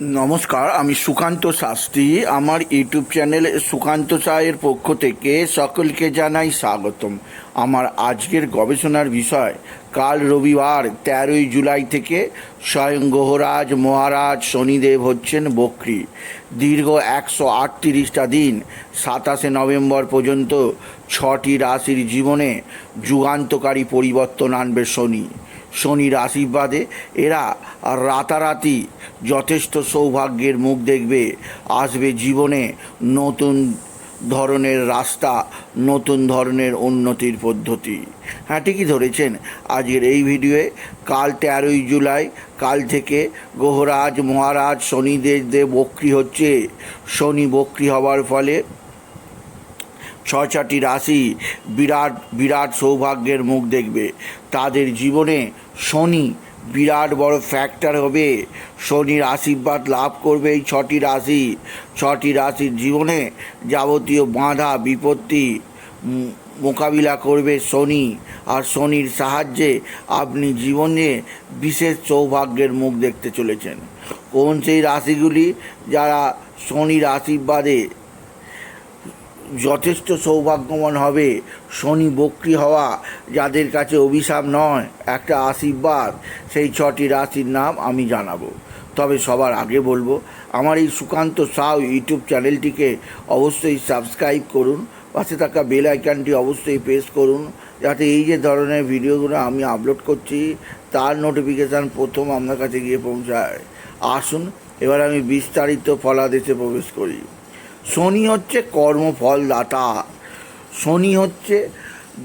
নমস্কার, আমি সুকান্ত শাস্ত্রী। আমার ইউটিউব চ্যানেল সুকান্ত সায়ের পক্ষ থেকে সকলকে জানাই স্বাগতম। আমার আজকের গবেষণার বিষয়, কাল রবিবার, তেরোই জুলাই থেকে স্বয়ং গ্রহরাজ মহারাজ শনিদেব হচ্ছেন বক্রি। দীর্ঘ একশো আটত্রিশটা দিন, সাতাশে নভেম্বর পর্যন্ত ছটি রাশির জীবনে যুগান্তকারী পরিবর্তন আনবে শনি। শনির আশীর্বাদে এরা রাতারাতি যথেষ্ট সৌভাগ্যের মুখ দেখবে। আসবে জীবনে নতুন ধরনের রাস্তা, নতুন ধরনের উন্নতির পদ্ধতি। হ্যাঁ ঠিকই ধরেছেন আজকের এই ভিডিওয়ে। কাল তেরোই জুলাই, কাল থেকে গ্রহরাজ মহারাজ, শনিদেব, দেব বক্রি হচ্ছে। শনি বক্রি হওয়ার ফলে ছ ছটি রাশি বিরাট বিরাট সৌভাগ্যের মুখ দেখবে। তাদের জীবনে শনি বিরাট বড় ফ্যাক্টর হবে। শনির আশীর্বাদ লাভ করবে এই ছটি রাশি। ছটি রাশির জীবনে যাবতীয় বাধা, বিপত্তি মোকাবিলা করবে শনি। আর শনির সাহায্যে আপনি জীবনে বিশেষ সৌভাগ্যের মুখ দেখতে চলেছেন। কোন সেই রাশিগুলি যারা শনির আশীর্বাদে যথেষ্ট সৌভাগ্যবান হবে। শনি বক্রি হওয়া যাদের কাছে অভিশাপ নয়, একটা আশীর্বাদ, সেই ছটি রাশির নাম আমি জানাব। তবে সবার আগে বলব, আমার এই সুকান্ত সাউ ইউটিউব চ্যানেলটিকে অবশ্যই সাবস্ক্রাইব করুন, পাশে থাকা বেল আইকনটি অবশ্যই প্রেস করুন, যাতে এই যে ধরনের ভিডিওগুলো আমি আপলোড করছি, তার নোটিফিকেশান প্রথম আপনার কাছে গিয়ে পৌঁছায়। আসুন, এবার আমি বিস্তারিত ফলাদেশে প্রবেশ করি। শনি হচ্ছে কর্মফলদাতা। শনি হচ্ছে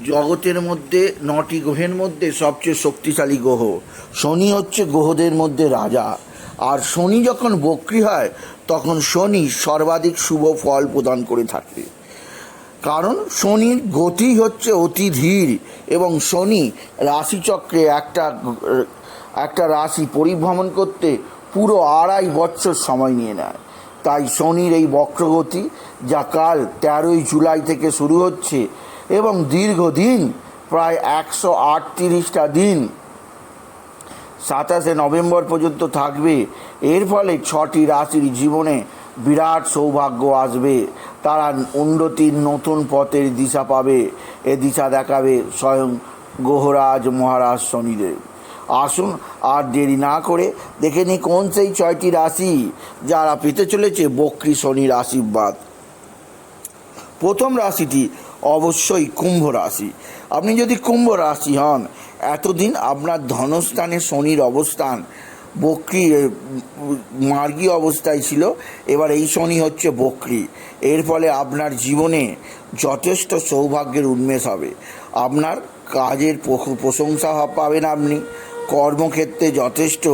জগতের মধ্যে নটি গ্রহের মধ্যে সবচেয়ে শক্তিশালী গ্রহ। শনি হচ্ছে গ্রহদের মধ্যে রাজা। আর শনি যখন বক্রি হয়, তখন শনি সর্বাধিক শুভ ফল প্রদান করে থাকে। কারণ শনির গতি হচ্ছে অতি ধীর এবং শনি রাশিচক্রে একটা একটা রাশি পরিভ্রমণ করতে পুরো আড়াই বছর সময় নিয়ে নেয়। তাই শনির এই বক্রগতি যা কাল তেরোই জুলাই থেকে শুরু হচ্ছে এবং দীর্ঘদিন প্রায় একশো আটত্রিশটা দিন সাতাশে নভেম্বর পর্যন্ত থাকবে। এর ফলে ছটি রাশির জীবনে বিরাট সৌভাগ্য আসবে। তারা উন্নতির নতুন পথের দিশা পাবে। এ দিশা দেখাবে স্বয়ং গ্রহরাজ মহারাজ শনিদেব। আসুন আর দেরি না করে দেখে নিই কোন সেই ছয়টি রাশি যারা পেতে চলেছে বক্রী শনির আশীর্বাদ। প্রথম রাশিটি অবশ্যই কুম্ভ রাশি। আপনি যদি কুম্ভ রাশি হন, এতদিন আপনার ধনস্থানে শনির অবস্থান, বক্রি মার্গী অবস্থায় ছিল, এবার এই শনি হচ্ছে বক্রি। এর ফলে আপনার জীবনে যথেষ্ট সৌভাগ্যের উন্মেষ হবে। আপনার কাজের প্রশংসা পাবেন আপনি। কর্মক্ষেত্রে যথেষ্ট,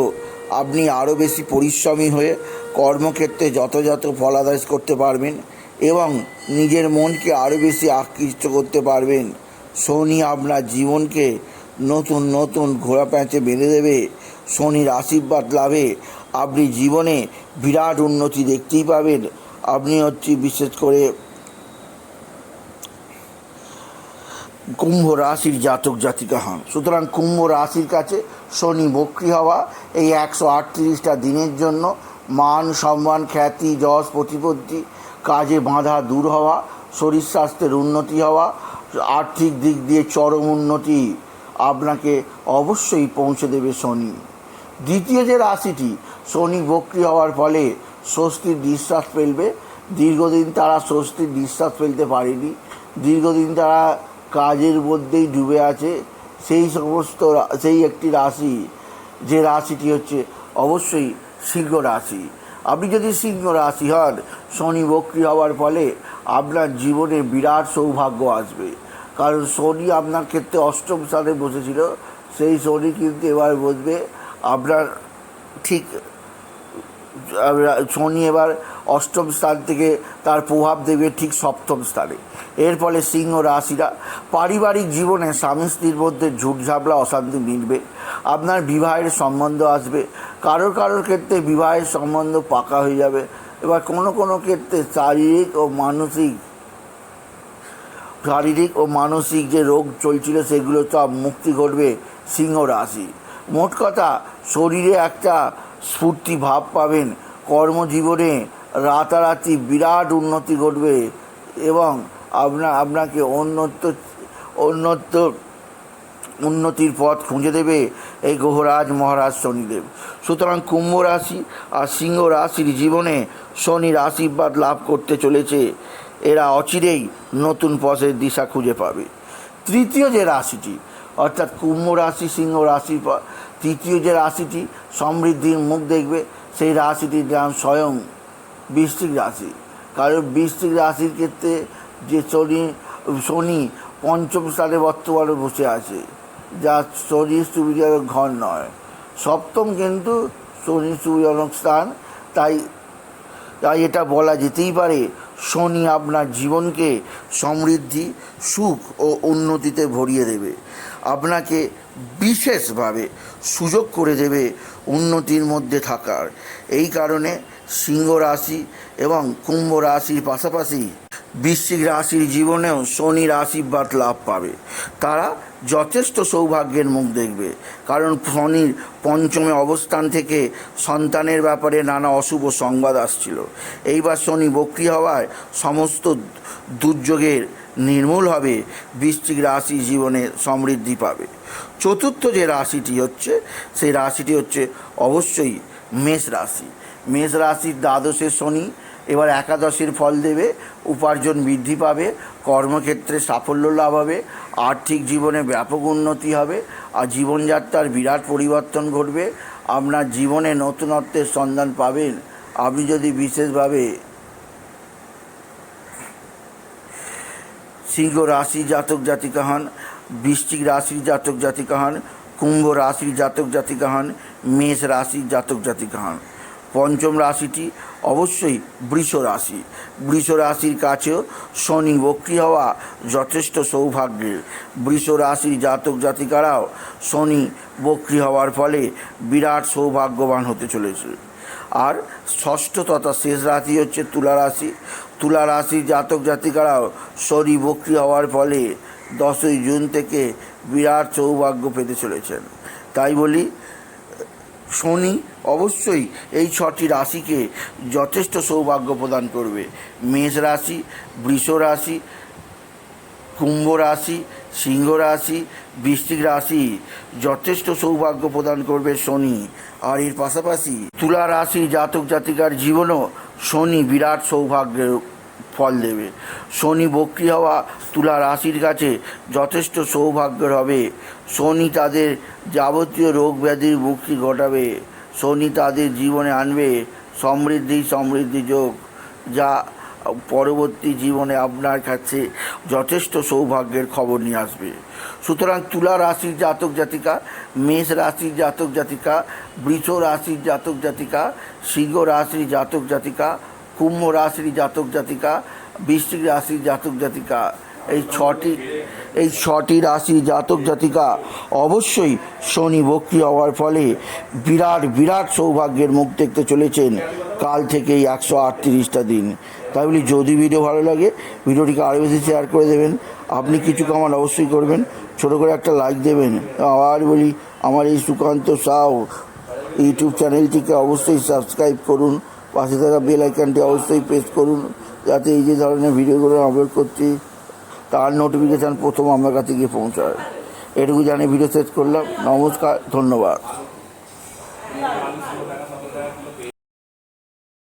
আপনি আরও বেশি পরিশ্রমী হয়ে কর্মক্ষেত্রে যথাযথ ফলাদেশ করতে পারবেন এবং নিজের মনকে আরও বেশি আকৃষ্ট করতে পারবেন। শনি আপনার জীবনকে নতুন নতুন ঘোড়া প্যাঁচে বেঁধে দেবে। শনির আশীর্বাদ লাভে আপনি জীবনে বিরাট উন্নতি দেখতেই পাবেন। আপনি হচ্ছে বিশেষ করে কুম্ভ রাশির জাতক জাতিকা হন। সুতরাং কুম্ভ রাশির কাছে শনি বক্রি হওয়া এই একশো আটত্রিশটা দিনের জন্য মান, সম্মান, খ্যাতি, যশ, প্রতিপত্তি, কাজে বাঁধা দূর হওয়া, শরীর স্বাস্থ্যের উন্নতি হওয়া, আর্থিক দিক দিয়ে চরম উন্নতি আপনাকে অবশ্যই পৌঁছে দেবে শনি। দ্বিতীয় যে রাশিটি, শনি বক্রি হওয়ার ফলে স্বস্তির নিঃশ্বাস ফেলবে। দীর্ঘদিন তারা স্বস্তির নিঃশ্বাস ফেলতে পারেনি। দীর্ঘদিন তারা কাজের মধ্যেই ডুবে আছে। সেই সমস্ত সেই একটি রাশি, যে রাশিটি হচ্ছে অবশ্যই সিংহ রাশি। আপনি যদি সিংহ রাশি হন, শনি বক্রি হওয়ার ফলে আপনার জীবনে বিরাট সৌভাগ্য আসবে। কারণ শনি আপনার ক্ষেত্রে অষ্টম স্থানে বসেছিল, সেই শনি কিন্তু এবার বসবে আপনার ঠিক শনি এবার অষ্টম স্থান থেকে তার প্রভাব দেবে ঠিক সপ্তম স্থানে। এর ফলে সিংহ রাশিরা পারিবারিক জীবনে স্বামী স্ত্রীর মধ্যে ঝুটঝাপলা, অশান্তি মিটবে। আপনার বিবাহের সম্বন্ধ আসবে। কারোর কারোর ক্ষেত্রে বিবাহের সম্বন্ধ পাকা হয়ে যাবে। এবার কোনো কোনো ক্ষেত্রে শারীরিক ও মানসিক, শারীরিক ও মানসিক যে রোগ চলছিল সেগুলো সব মুক্তি ঘটবে সিংহ রাশি। মোট কথা, শরীরে একটা স্ফূর্তি ভাব পাবেন। কর্মজীবনে রাতারাতি বিরাট উন্নতি ঘটবে এবং আপনা, আপনাকে অন্যত্র অন্যত্র উন্নতির পথ খুঁজে দেবে এই গ্রহরাজ মহারাজ শনিদেব। সুতরাং কুম্ভ রাশি আর সিংহ রাশির জীবনে শনির আশীর্বাদ লাভ করতে চলেছে। এরা অচিরেই নতুন পথের দিশা খুঁজে পাবে। তৃতীয় যে রাশিটি, অর্থাৎ কুম্ভ রাশি, সিংহ পর তৃতীয় যে রাশিটি সমৃদ্ধির মুখ দেখবে, সেই রাশিটির নাম স্বয়ং বৃষ্টিক রাশি। কারণ বৃষ্টিক রাশির ক্ষেত্রে যে শনি শনি পঞ্চম স্থানে বর্তমানে বসে আছে, যা শনির সুবিধাজনক ঘর নয়। সপ্তম কিন্তু শনির সুবিধাজনক স্থান, তাই তাই এটা বলা যেতেই পারে, শনি আপনার জীবনকে সমৃদ্ধি, সুখ ও উন্নতিতে ভরিয়ে দেবে। আপনাকে বিশেষভাবে সুযোগ করে দেবে উন্নতির মধ্যে থাকার। এই কারণে সিংহ রাশি এবং কুম্ভ রাশির পাশাপাশি বৃশ্চিক রাশির জীবনেও শনির আশীর্বাদ লাভ পাবে। তারা যথেষ্ট সৌভাগ্যের মুখ দেখবে, কারণ শনির পঞ্চমে অবস্থান থেকে সন্তানের ব্যাপারে নানা অশুভ সংবাদ আসছিল। এইবার শনি বক্রি হওয়ায় সমস্ত দুর্যোগের নির্মূল হবে, বৃশ্চিক রাশি জীবনে সমৃদ্ধি পাবে। চতুর্থ যে রাশিটি হচ্ছে, সেই রাশিটি হচ্ছে অবশ্যই মেষ রাশি। মেষ রাশির দ্বাদশে শনি এবার একাদশের ফল দেবে, উপার্জন বৃদ্ধি পাবে, কর্মক্ষেত্রে সাফল্য লাভ হবে, আর্থিক জীবনে ব্যাপক উন্নতি হবে, আর জীবনযাত্রার বিরাট পরিবর্তন ঘটবে। আপনার জীবনে নতুনত্বের সন্ধান পাবেন। আপনি যদি বিশেষভাবে সিংহ রাশি জাতক জাতিকা হন, বৃশ্চিক রাশির জাতক জাতিকা হন, কুম্ভ রাশির জাতক জাতিকা হন মেষ রাশির জাতক জাতিকা হন পঞ্চম রাশিটি অবশ্যই বৃষ রাশি। বৃষ রাশির কাছেও শনি বক্রি হওয়া যথেষ্ট সৌভাগ্যের। বৃষ রাশির জাতক জাতিকারাও শনি বক্রি হওয়ার ফলে বিরাট সৌভাগ্যবান হতে চলেছে। আর ষষ্ঠ তথা শেষ রাশি হচ্ছে তুলা রাশি। তুলা রাশির জাতক জাতিকারাও শনি বক্রি হওয়ার ফলে দশই জুন থেকে বিরাট সৌভাগ্য পেতে চলেছেন। তাই বলি শনি অবশ্যই এই ছটি রাশিকে যথেষ্ট সৌভাগ্য প্রদান করবে। মেষ রাশি, বৃষ রাশি, কুম্ভ রাশি, সিংহ রাশি, বৃশ্চিক রাশি যথেষ্ট সৌভাগ্য প্রদান করবে শনি। আর এর পাশাপাশি তুলা রাশি জাতক জাতিকার জীবনও শনি বিরাট সৌভাগ্যের ফল দেবে। শনি বক্রি হওয়া তুলা রাশির কাছে যথেষ্ট সৌভাগ্যের হবে। শনি তাদের যাবতীয় রোগ ব্যাধির মুক্তি ঘটাবে। শনি তাদের জীবনে আনবে সমৃদ্ধি সমৃদ্ধি যোগ, যা পরবর্তী জীবনে আপনার কাছে যথেষ্ট সৌভাগ্যের খবর নিয়ে আসবে। সুতরাং তুলা রাশির জাতক জাতিকা, মেষ রাশির জাতক জাতিকা, বৃষ রাশির জাতক জাতিকা, সিংহ রাশির জাতক জাতিকা কুম্ভ রাশির জাতক জাতিকা, বৃশ্চিক রাশির জাতক জাতিকা। এই ছটি এই ছটি রাশি জাতক জাতিকা অবশ্যই শনি বক্রি হওয়ার ফলে বিরাট বিরাট সৌভাগ্যের মুখ দেখতে চলেছেন কাল থেকে এই একশো আটত্রিশটা দিন। তাই বলি, যদি ভিডিও ভালো লাগে, ভিডিওটিকে আরও বেশি শেয়ার করে দেবেন। আপনি কিছু কামান অবশ্যই করবেন, ছোটো করে একটা লাইক দেবেন। আবার বলি, আমার এই সুকান্ত সাউ ইউটিউব চ্যানেলটিকে অবশ্যই সাবস্ক্রাইব করুন। পাশে থাকা বেল আইকনটি অবশ্যই প্রেস করুন, যাতে এই যে ধরনের ভিডিওগুলো আপলোড করছি, তার নোটিফিকেশান প্রথম আমার কাছে গিয়ে পৌঁছায়। এটুকু জানিয়ে ভিডিও শেষ করলাম। নমস্কার, ধন্যবাদ।